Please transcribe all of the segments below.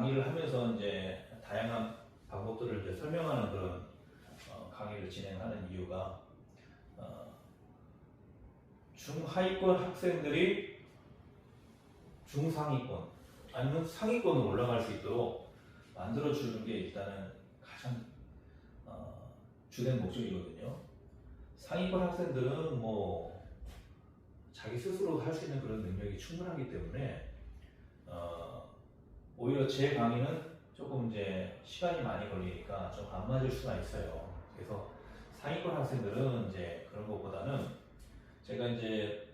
강의를 하면서 이제 다양한 방법들을 이제 설명하는 그런 어, 강의를 진행하는 이유가 어, 중하위권 학생들이 중상위권 아니면 상위권으로 올라갈 수 있도록 만들어 주는 게 일단은 가장 어, 주된 목적이거든요. 상위권 학생들은 뭐 자기 스스로 할 수 있는 그런 능력이 충분하기 때문에 어, 오히려 제 강의는 조금 이제 시간이 많이 걸리니까 좀 안 맞을 수가 있어요. 그래서 상위권 학생들은 이제 그런 것보다는 제가 이제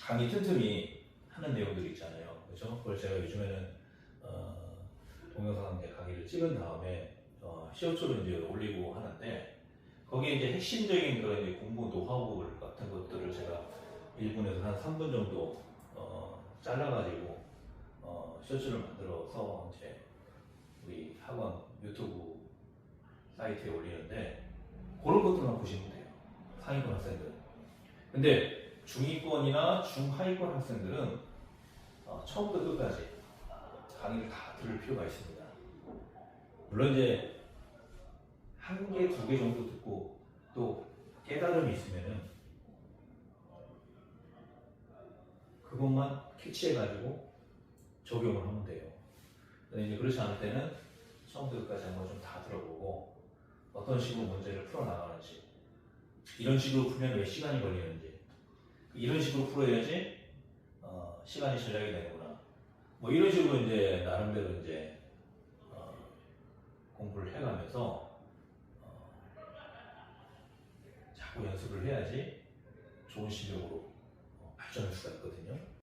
강의 틈틈이 하는 내용들이 있잖아요. 그렇죠? 그걸 제가 요즘에는 어, 동영상 이제 강의를 찍은 다음에 어, 시어초를 이제 올리고 하는데 거기에 이제 핵심적인 그런 이제 공부 노하우 같은 것들을 제가 1분에서 한 3분 정도 어, 잘라가지고 어, 쇼츠를 만들어서 이제 우리 학원 유튜브 사이트에 올리는데 그런 것들만 보시면 돼요. 상위권 학생들은. 근데 중위권이나 중하위권 학생들은 어, 처음부터 끝까지 강의를 다 들을 필요가 있습니다. 물론 이제 한 개, 두 개 정도 듣고 또 깨달음이 있으면은 그것만 캐치해가지고 적용을 하면 돼요. 근데 이제 그렇지 않을 때는 처음부터 끝까지 한번 좀 다 들어보고 어떤 식으로 문제를 풀어나가는지 이런 식으로 풀면 왜 시간이 걸리는지 이런 식으로 풀어야지 어, 시간이 절약이 되는구나 뭐 이런 식으로 이제 나름대로 이제 어, 공부를 해가면서 어, 자꾸 연습을 해야지 좋은 실력으로 어, 발전할 수가 있거든요.